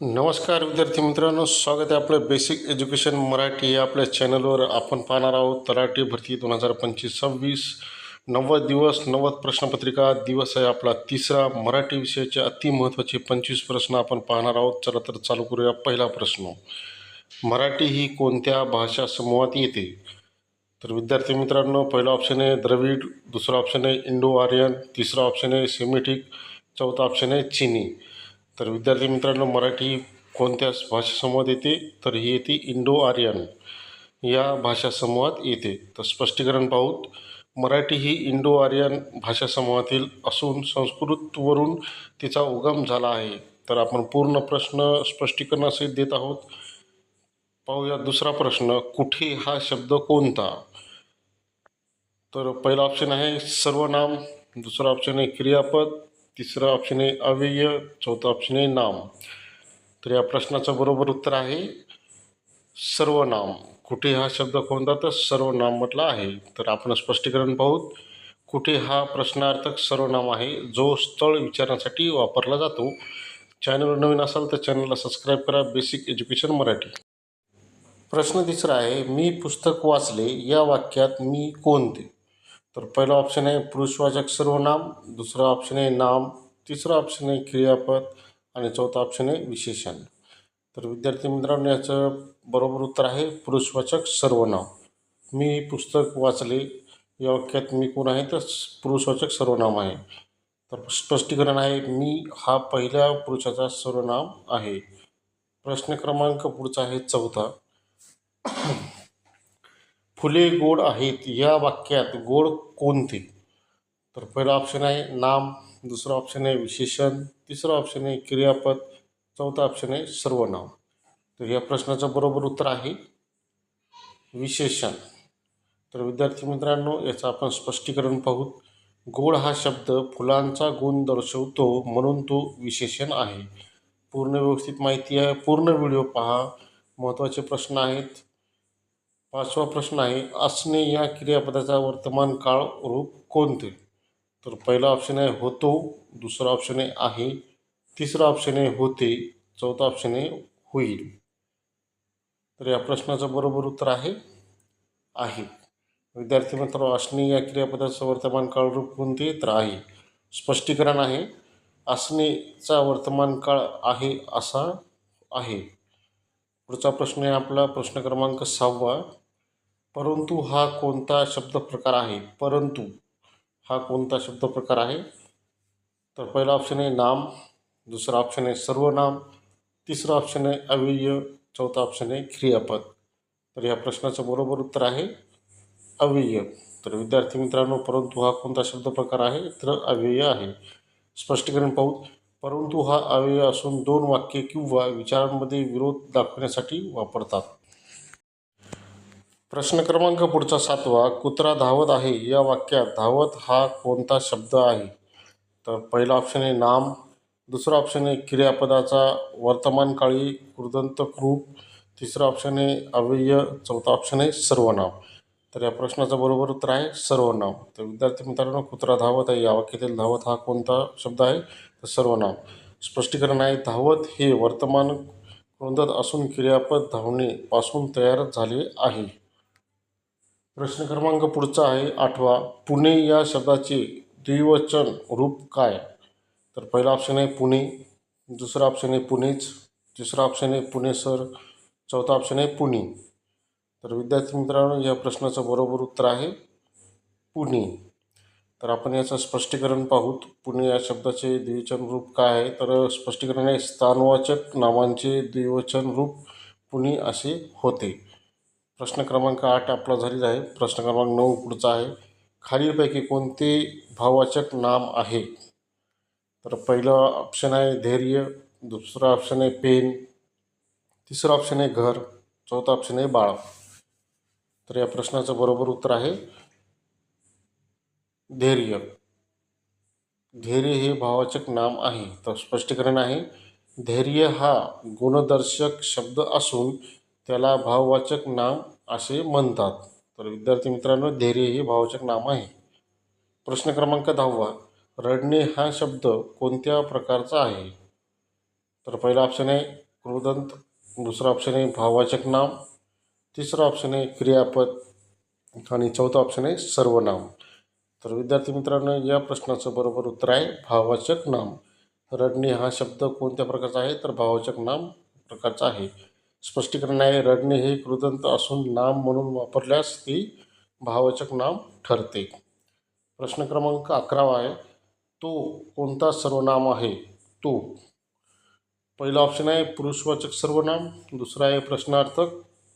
नमस्कार विद्यार्थी मित्रांनो स्वागत आहे आपलं बेसिक एज्युकेशन मराठी या आपल्या चॅनलवर आपण पाहणार आहोत तलाठी भरती दोन हजार पंचवीस सव्वीस नव्वद दिवस नव्वद प्रश्नपत्रिका. दिवस आहे आपला तिसरा. मराठी विषयाचे अति महत्त्वाचे पंचवीस प्रश्न आपण पाहणार आहोत. चला तर चालू करूया पहिला प्रश्न. मराठी ही कोणत्या भाषा समूहात येते? तर विद्यार्थी मित्रांनो पहिला ऑप्शन आहे द्रविड दुसरा ऑप्शन आहे इंडो आर्यन तिसरा ऑप्शन आहे सिमेटिक चौथा ऑप्शन आहे चिनी. तर विद्यार्थी मित्रांनो मराठी कोणत्या भाषासमूहात येते? तर ही येते इंडो आर्यन. या भाषासमूहात येते. तर स्पष्टीकरण पाहूत मराठी ही इंडो आर्यन भाषासमूहातील असून संस्कृतवरून तिचा उगम झाला आहे. तर आपण पूर्ण प्रश्न स्पष्टीकरणासहित देत आहोत. पाहूया दुसरा प्रश्न कुठे हा शब्द कोणता? तर पहिला ऑप्शन आहे सर्वनाम दुसरा ऑप्शन आहे क्रियापद तिसरा ऑप्शन आहे अव्यय चौथा ऑप्शन आहे नाम. तर या प्रश्नाचं बरोबर उत्तर आहे सर्वनाम. कुठे हा शब्द कोणता तर सर्वनाम म्हटला आहे. तर आपण स्पष्टीकरण पाहूत कुठे हा प्रश्नार्थक सर्वनाम आहे? जो स्थळ विचारण्यासाठी वापरला जातो. चॅनलवर नवीन असाल तर चॅनलला सबस्क्राईब करा. Basic education Marathi. प्रश्न तिसरा आहे मी पुस्तक वाचले या वाक्यात मी कोणते? तर पहिला ऑप्शन आहे पुरुषवाचक सर्वनाम दुसरा ऑप्शन आहे नाम तिसरा ऑप्शन आहे क्रियापद आणि चौथा ऑप्शन आहे विशेषण. तर विद्यार्थी मित्रांनो याचं बरोबर उत्तर आहे पुरुषवाचक सर्वनाम. मी पुस्तक वाचले या वाक्यात मी कोण आहे तर पुरुषवाचक सर्वनाम आहे. तर स्पष्टीकरण आहे मी हा पहिल्या पुरुषाचा सर्वनाम आहे. प्रश्न क्रमांक पुढचा आहे चौथा. फुले गोड आहेत या वाक्यात गोड कोणते? तर पहिला ऑप्शन आहे नाम दुसरा ऑप्शन आहे विशेषण तिसरा ऑप्शन आहे क्रियापद चौथा ऑप्शन आहे सर्वनाम. तर या प्रश्नाचं बरोबर उत्तर आहे विशेषण. तर विद्यार्थी मित्रांनो याचं आपण स्पष्टीकरण पाहू. गोड हा शब्द फुलांचा गुण दर्शवतो म्हणून तो विशेषण आहे. पूर्ण व्यवस्थित माहिती आहे. पूर्ण व्हिडिओ पहा. महत्त्वाचे प्रश्न आहेत. पाचवा प्रश्न आहे असणे या क्रियापदाचा वर्तमान काळ रूप कोणते? तर पहिला ऑप्शन आहे होतो दुसरा ऑप्शन आहे आहे तिसरा ऑप्शन आहे होते चौथा ऑप्शन आहे होईल. तर या प्रश्नाचं बरोबर उत्तर आहे आहे. विद्यार्थी मित्र असणे या क्रियापदाचं वर्तमान काळ रूप कोणते? तर आहे. स्पष्टीकरण आहे असणेचा वर्तमान काळ आहे असा आहे. पुढचा प्रश्न आहे आपला प्रश्न क्रमांक सहावा. परंतु हा कोणता शब्द प्रकार आहे? परंतु हा कोणता शब्द प्रकार आहे? तर पहिला ऑप्शन आहे नाम दुसरा ऑप्शन आहे सर्वनाम तिसरा ऑप्शन आहे अव्यय चौथा ऑप्शन आहे क्रियापद. तर या प्रश्नाचं बरोबर उत्तर आहे अव्यय. तर विद्यार्थी मित्रांनो परंतु हा कोणता शब्द प्रकार आहे? तर अव्यय आहे. स्पष्टीकरण पाहू. परंतु हा अव्यय असून दोन वाक्य किंवा विचारांमध्ये विरोध दाखवण्यासाठी वापरतात. प्रश्न क्रमांक पुढचा सातवा कुत्रा धावत आहे. या वाक्यात धावत हा कोणता शब्द आहे? तर पहिला ऑप्शन आहे नाम दुसरा ऑप्शन आहे क्रियापदाचा वर्तमान काळी कृदंतक तिसरा ऑप्शन आहे अव्यय चौथा ऑप्शन आहे सर्वनाम. तर या प्रश्नाचं बरोबर उत्तर आहे सर्वनाम. तर विद्यार्थी मित्रांनो कुत्रा धावत आहे. या वाक्यातील धावत हा कोणता शब्द आहे? तर सर्वनाम. स्पष्टीकरण आहे धावत हे वर्तमान कृदंत असून क्रियापद धावणे पासून तयार झाले आहे. प्रश्न क्रमांक पुढचा आहे आठवा. पुणे या शब्दाचे द्विवचन रूप काय? तर पहिला ऑप्शन आहे पुणे दुसरा ऑप्शन आहे पुणेच तिसरा ऑप्शन आहे पुणे सर. चौथा ऑप्शन आहे पुणे. तर विद्यार्थी मित्रांनो या प्रश्नाचं बरोबर उत्तर आहे पुणे. तर आपण याचं स्पष्टीकरण पाहूत. पुणे या शब्दाचे द्विवचन रूप काय आहे? तर स्पष्टीकरण आहे स्थानवाचक नावांचे द्विवचन रूप पुणे असे होते. प्रश्न क्रमांक आठ आपला झालेला आहे. प्रश्न क्रमांक नऊ पुढचा आहे. खालीलपैकी कोणते भाववाचक नाम आहे? तर पहिलं ऑप्शन आहे धैर्य दुसरा ऑप्शन आहे पेन तिसरं ऑप्शन आहे घर चौथा ऑप्शन आहे बाळ. तर या प्रश्नाचं बरोबर उत्तर आहे धैर्य. धैर्य हे भाववाचक नाम आहे. तर स्पष्टीकरण आहे धैर्य हा गुणदर्शक शब्द असून त्याला भाववाचक नाम असे म्हणतात. तर विद्यार्थी मित्रांनो धैर्य हे भाववाचक नाम आहे. प्रश्न क्रमांक दहावा रडणे हा शब्द कोणत्या प्रकारचा आहे? तर पहिला ऑप्शन आहे कृदंत दुसरा ऑप्शन आहे भाववाचक नाम तिसरा ऑप्शन आहे क्रियापद आणि चौथा ऑप्शन आहे सर्वनाम. तर विद्यार्थी मित्रांनो या प्रश्नाचं बरोबर उत्तर आहे भाववाचक नाम. रडणे हा शब्द कोणत्या प्रकारचा आहे? तर भाववाचक नाम प्रकारचा आहे. स्पष्टीकरण आहे. रडणे हे कृदंत असून नाम म्हणून वापरल्यास ती भाववाचक नाम ठरते. प्रश्न क्रमांक अकरावा आहे. तो कोणता सर्वनाम आहे? तो. पहिला ऑप्शन आहे पुरुषवाचक सर्वनाम. दुसरा आहे प्रश्नार्थक.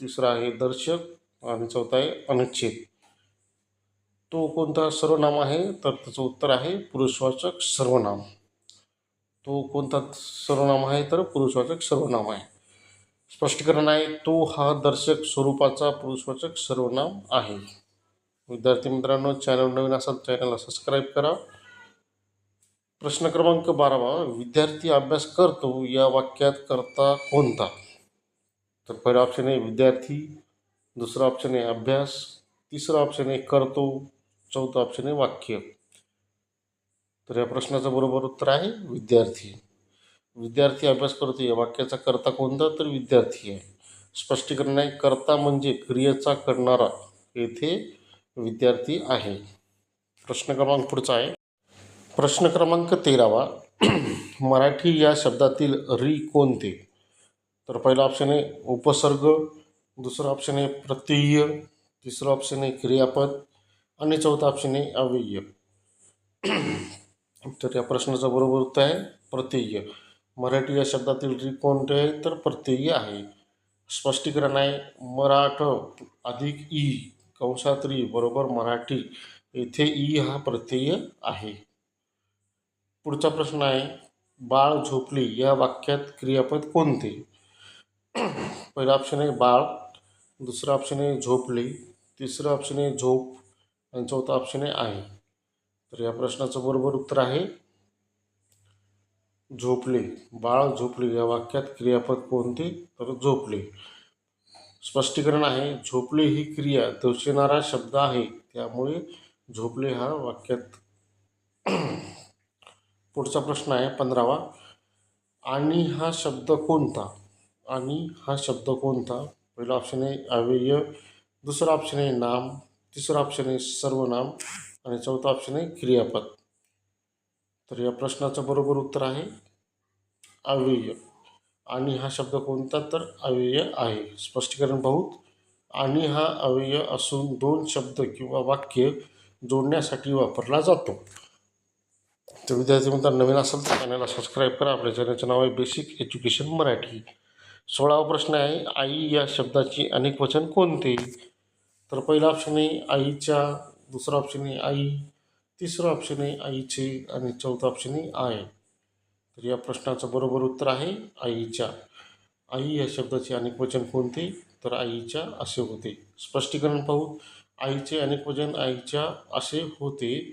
तिसरा आहे दर्शक. आणि चौथा आहे अनुच्छेद. तो कोणता सर्वनाम आहे? तर त्याचं उत्तर आहे पुरुषवाचक सर्वनाम. तो कोणता सर्वनाम आहे? तर पुरुषवाचक सर्वनाम आहे. स्पष्टीकरण आहे तो हा दर्शक स्वरूपाचा पुरुषवाचक सर्वनाम आहे. विद्यार्थी मित्रांनो चॅनल नवीन असाल चॅनलला सबस्क्राईब करा. प्रश्न क्रमांक बारावा विद्यार्थी अभ्यास करतो या वाक्यात करता कोणता? तर पहिला ऑप्शन आहे विद्यार्थी दुसरा ऑप्शन आहे अभ्यास तिसरा ऑप्शन आहे करतो चौथा ऑप्शन आहे वाक्य. तर या प्रश्नाचं बरोबर उत्तर आहे विद्यार्थी. विद्यार्थी अभ्यास करतो या वाक्याचा करता कोणता? तर विद्यार्थी आहे. स्पष्टीकरण आहे कर्ता म्हणजे क्रियेचा करणारा. येथे विद्यार्थी आहे. प्रश्न क्रमांक पुढचा आहे. प्रश्न क्रमांक तेरावा. मराठी या शब्दातील री कोणते? तर पहिला ऑप्शन आहे उपसर्ग. दुसरा ऑप्शन आहे प्रत्यय. तिसरा ऑप्शन आहे क्रियापद. आणि चौथा ऑप्शन आहे अव्यय. तर या प्रश्नाचं बरोबर उत्तर आहे प्रत्यय. मराठी या शब्दातील री कोणते तर प्रत्यय आहे. स्पष्टीकरण आहे मराठ अधिक ई कंसात री बरोबर मराठी येथे ई हा प्रत्यय आहे. पुढचा प्रश्न आहे बाळ झोपली या वाक्यात क्रियापद कोणते? पहिला ऑप्शन आहे बाळ दुसरा ऑप्शन आहे झोपली तिसरा ऑप्शन आहे झोप आणि चौथा ऑप्शन आहे आहे. तर या प्रश्नाचं बरोबर उत्तर आहे झोपले. बाळ झोपले. या वाक्यात क्रियापद कोणते? तर झोपले. स्पष्टीकरण आहे. झोपले ही क्रिया दर्शवणारा शब्द आहे. त्यामुळे झोपले हा वाक्यात पुढचा प्रश्न आहे. पंधरावा. आणि हा शब्द कोणता? आणि हा शब्द कोणता? पहिला ऑप्शन आहे अव्यय. दुसरा ऑप्शन आहे नाम. तिसरा ऑप्शन आहे सर्वनाम. आणि चौथा ऑप्शन आहे क्रियापद. तर या प्रश्नाचं बरोबर उत्तर आहे अव्यय. आणि हा शब्द कोणता? तर अव्यय आहे. स्पष्टीकरण बहुत आणि हा अव्यय असून दोन शब्द किंवा वाक्य जोडण्यासाठी वापरला जातो. तर विद्यार्थी म्हणतात नवीन असेल तर चॅनलला सबस्क्राईब करा. आपल्या चॅनलचं नाव आहे बेसिक एज्युकेशन मराठी सोळावा प्रश्न आहे आई या शब्दाची अनेक वचन कोणते? तर पहिला ऑप्शन आहे आईच्या दुसरा ऑप्शन आहे आई. तिसरं ऑप्शन आहे आईचे आणि चौथा ऑप्शन आहे आय तर या प्रश्नाचं बरोबर उत्तर आहे आईच्या. आई या शब्दाचे अनेक वचन कोणते? तर आईच्या असे होते. स्पष्टीकरण पाहू. आईचे अनेक वचन आईच्या असे होते.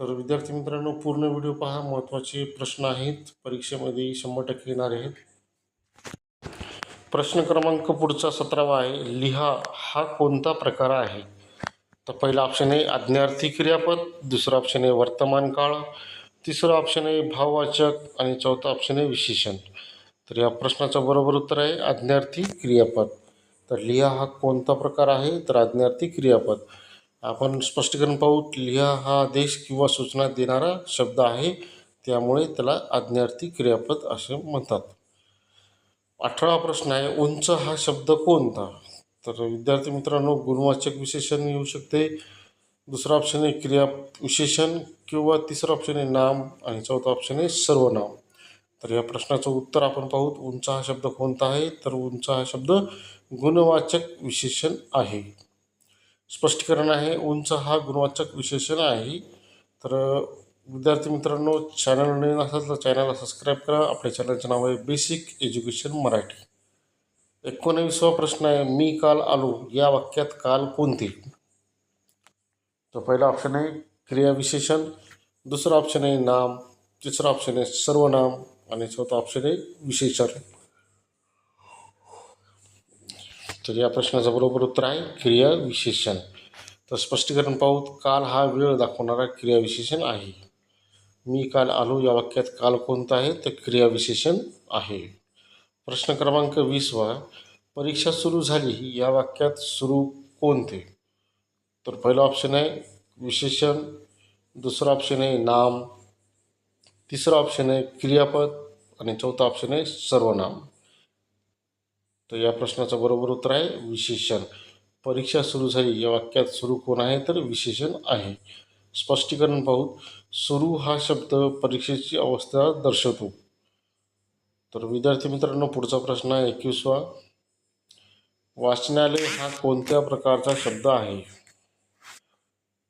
तर विद्यार्थी मित्रांनो पूर्ण व्हिडिओ पहा. महत्त्वाचे प्रश्न आहेत. परीक्षेमध्ये शंभर टक्के येणार आहेत. प्रश्न क्रमांक पुढचा सतरावा आहे. लिहा हा कोणता प्रकार आहे? तर पहिला ऑप्शन आहे आज्ञार्थी क्रियापद दुसरा ऑप्शन आहे वर्तमान काळ तिसरा ऑप्शन आहे भाववाचक आणि चौथा ऑप्शन आहे विशेषण. तर या प्रश्नाचं बरोबर उत्तर आहे आज्ञार्थी क्रियापद. तर लिहा हा कोणता प्रकार आहे? तर आज्ञार्थी क्रियापद. आपण स्पष्टीकरण पाहू लिहा हा आदेश किंवा सूचना देणारा शब्द आहे त्यामुळे त्याला आज्ञार्थी क्रियापद असे म्हणतात. अठरावा प्रश्न आहे उंच हा शब्द कोणता? तर विद्यार्थी मित्रांनो गुणवाचक विशेषण येऊ शकते. दुसरा ऑप्शन आहे क्रिया विशेषण किंवा तिसरा ऑप्शन आहे नाम आणि चौथा ऑप्शन आहे सर्वनाम. तर या प्रश्नाचं उत्तर आपण पाहू उंच हा शब्द कोणता आहे? तर उंच हा शब्द गुणवाचक विशेषण आहे. स्पष्टीकरण आहे उंच हा गुणवाचक विशेषण आहे. तर विद्यार्थी मित्रांनो चॅनल नवीन असेल तर चॅनलला सबस्क्राईब करा. आपल्या चॅनलचं नाव आहे बेसिक एज्युकेशन मराठी. एकोणवीसवा प्रश्न आहे मी काल आलो या वाक्यात काल कोणते? तर पहिला ऑप्शन आहे क्रियाविशेषण दुसरा ऑप्शन आहे नाम. तिसरा ऑप्शन आहे सर्वनाम. आणि चौथा ऑप्शन आहे विशेषण. तर या प्रश्नाचं बरोबर उत्तर आहे क्रियाविशेषण तर स्पष्टीकरण पाहू काल हा वेळ दाखवणारा क्रियाविशेषण आहे. मी काल आलो या वाक्यात काल कोणता आहे तर क्रियाविशेषण आहे. प्रश्न क्रमांक वीसवा परीक्षा सुरू झाली या वाक्यात सुरू कोणते तर पहिला ऑप्शन आहे विशेषण दुसरा ऑप्शन आहे नाम तिसरा ऑप्शन आहे क्रियापद आणि चौथा ऑप्शन आहे सर्वनाम. तर या प्रश्नाचं बरोबर उत्तर आहे विशेषण. परीक्षा सुरू झाली या वाक्यात सुरू कोण आहे तर विशेषण आहे. स्पष्टीकरण पाहू. सुरू हा शब्द परीक्षेची अवस्था दर्शवतो. तर विद्यार्थी मित्रांनो पुढचा प्रश्न आहे एकवीसवा. वाचनालय हा कोणत्या प्रकारचा शब्द आहे?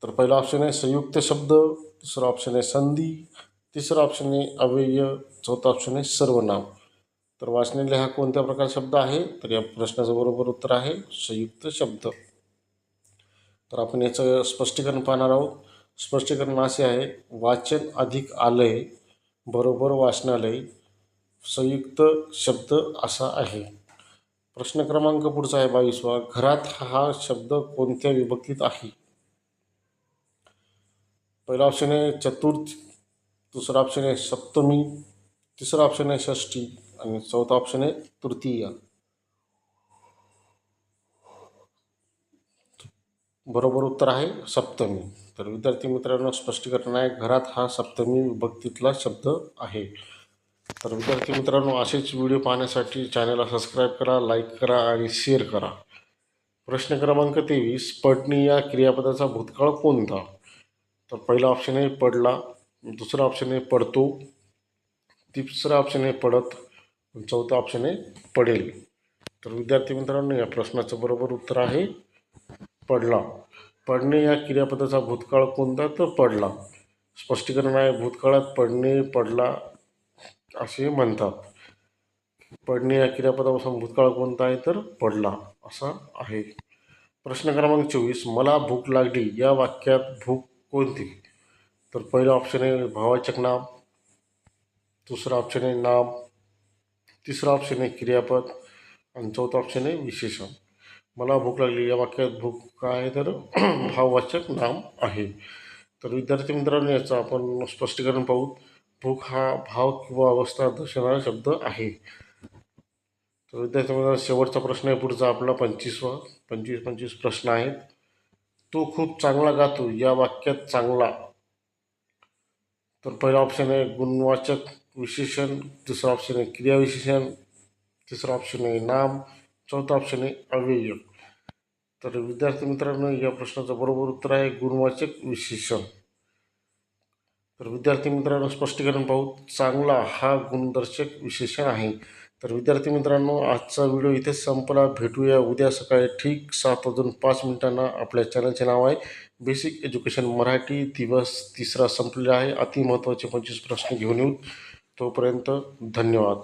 तर पहिला ऑप्शन आहे संयुक्त शब्द. दुसरा ऑप्शन आहे संधी. तिसरा ऑप्शन आहे अव्यय. चौथा ऑप्शन आहे सर्वनाम. तर वाचनालय हा कोणत्या प्रकारचा शब्द आहे? तर या प्रश्नाचं बरोबर उत्तर आहे संयुक्त शब्द. तर आपण याचं स्पष्टीकरण पाहणार आहोत. स्पष्टीकरण असे आहे वाचन अधिक आलय बरोबर वाचनालय. संयुक्त शब्द असा आहे. प्रश्न क्रमांक पुढचा आहे बावीसवा. घरात हा शब्द कोणत्या विभक्तीत आहे? पहिला ऑप्शन आहे चतुर्थ दुसरा ऑप्शन आहे सप्तमी तिसरा ऑप्शन आहे षष्टी आणि चौथा ऑप्शन आहे तृतीय. बरोबर उत्तर आहे सप्तमी. तर विद्यार्थी मित्रांनो स्पष्टीकरण आहे घरात हा सप्तमी विभक्तीतला शब्द आहे. तर विद्यार्थी मित्रांनो असेच व्हिडिओ पाहण्यासाठी चॅनलला सबस्क्राईब करा लाईक करा आणि शेअर करा. प्रश्न क्रमांक तेवीस पडणी या क्रियापदाचा भूतकाळ कोणता? तर पहिला ऑप्शन आहे पडला. दुसरा ऑप्शन आहे पडतो. तिसरा ऑप्शन आहे पडत. चौथा ऑप्शन आहे पडेल. तर विद्यार्थी मित्रांनो या प्रश्नाचं बरोबर उत्तर आहे पडला. पडणे या क्रियापदाचा भूतकाळ कोणता? तर पडला. स्पष्टीकरण आहे भूतकाळात पडणे पडला. असे म्हणतात. पडणे या क्रियापदापासून भूतकाळ कोणता आहे तर पडला असा आहे. प्रश्न क्रमांक चोवीस मला भूक लागली या वाक्यात भूक कोणती? तर पहिला ऑप्शन आहे भावाचक नाम दुसरा ऑप्शन आहे नाम तिसरा ऑप्शन आहे क्रियापद आणि चौथा ऑप्शन आहे विशेषण. मला भूक लागली या वाक्यात भूक काय आहे तर भाववाचक नाम आहे. तर विद्यार्थी मित्रांनो याचं आपण स्पष्टीकरण पाहू. भूक हा भाव किंवा अवस्था दर्शवणारा शब्द आहे. तर विद्यार्थी शेवटचा प्रश्न आहे पुढचा आपला पंचवीसवा पंचवीस पंचवीस प्रश्न आहेत. तो खूप चांगला गातो या वाक्यात चांगला. तर पहिला ऑप्शन आहे गुणवाचक विशेषण दुसरा ऑप्शन आहे क्रियाविशेषण तिसरा ऑप्शन आहे नाम चौथा ऑप्शन आहे अव्यय. तर विद्यार्थी मित्रांनो या प्रश्नाचं बरोबर उत्तर आहे गुणवाचक विशेषण. तर विद्यार्थी मित्रांनो स्पष्टीकरण पाहू. चांगला हा गुणदर्शक विशेषण आहे. तर विद्यार्थी मित्रांनो आजचा व्हिडिओ इथेच संपला. भेटूया उद्या सकाळी ठीक सात वाजून पाच मिनिटांना. आपल्या चॅनलचे नाव आहे बेसिक एज्युकेशन मराठी. दिवस तिसरा संपलेला आहे. अति महत्त्वाचे पंचवीस प्रश्न घेऊन येऊ. तोपर्यंत धन्यवाद.